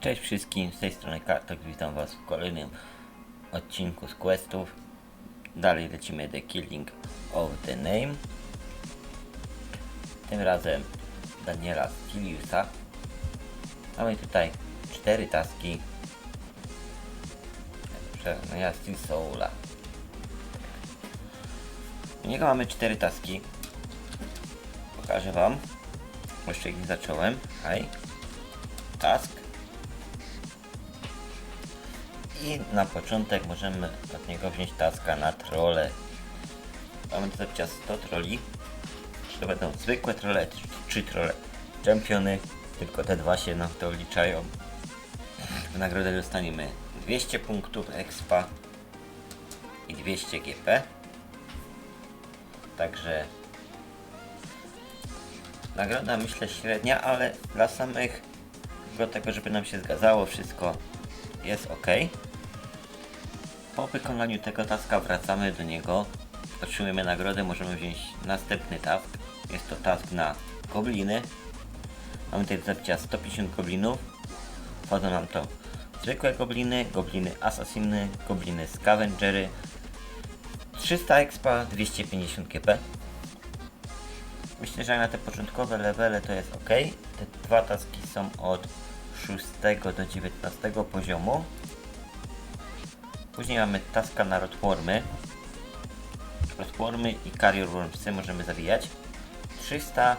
Cześć wszystkim, z tej strony Kartok, witam was w kolejnym odcinku z questów. Dalej lecimy The Killing of the Name. Tym razem Daniela Stiliusa. Mamy tutaj cztery taski. Prze- No ja Steel Soula. U niego mamy cztery taski. Pokażę wam. Jeszcze ich nie zacząłem. Hej. Task. I na początek możemy od niego wziąć taska na trole. Mamy tutaj czas 100 troli. Czy to będą zwykłe trole, czy, trole czempiony. Tylko te dwa się nam to wliczają. W nagrodę dostaniemy 200 punktów expa i 200 GP. Także nagroda myślę średnia, ale dla samych do tego, żeby nam się zgadzało wszystko jest ok. Po wykonaniu tego taska wracamy do niego. Otrzymujemy nagrodę, możemy wziąć następny task. Jest to task na gobliny. Mamy tutaj do zabicia 150 goblinów. Wchodzą nam to zwykłe gobliny, gobliny assassiny, gobliny scavengery. 300 expa, 250 GP. Myślę, że na te początkowe levele to jest ok. Te dwa taski są od 6 do 19 poziomu. Później mamy taska na rotwormy. Rotwormy i carrier wormsy możemy zabijać. 300,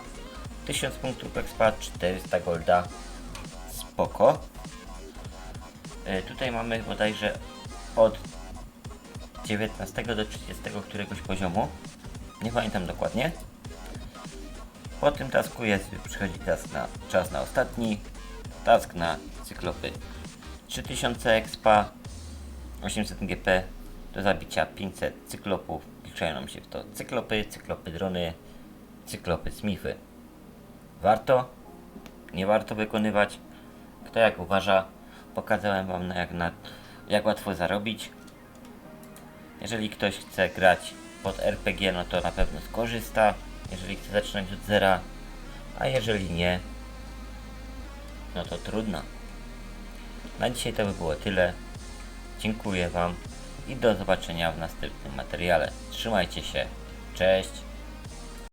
1000 punktów expa, 400 golda. Spoko. E, tutaj mamy bodajże od 19 do 30 któregoś poziomu. Nie pamiętam dokładnie. Po tym tasku jest, przychodzi task na czas na ostatni, task na cyklopy 3000 expa, 800 GP, do zabicia 500 cyklopów, wliczają nam się w to cyklopy, cyklopy drony, cyklopy smify. Warto? Nie warto wykonywać? Kto jak uważa? Pokazałem wam na jak, na, jak łatwo zarobić. Jeżeli ktoś chce grać pod RPG, no to na pewno skorzysta, jeżeli chce zaczynać od zera, a jeżeli nie, no to trudno. Na dzisiaj to by było tyle. Dziękuję Wam i do zobaczenia w następnym materiale. Trzymajcie się. Cześć.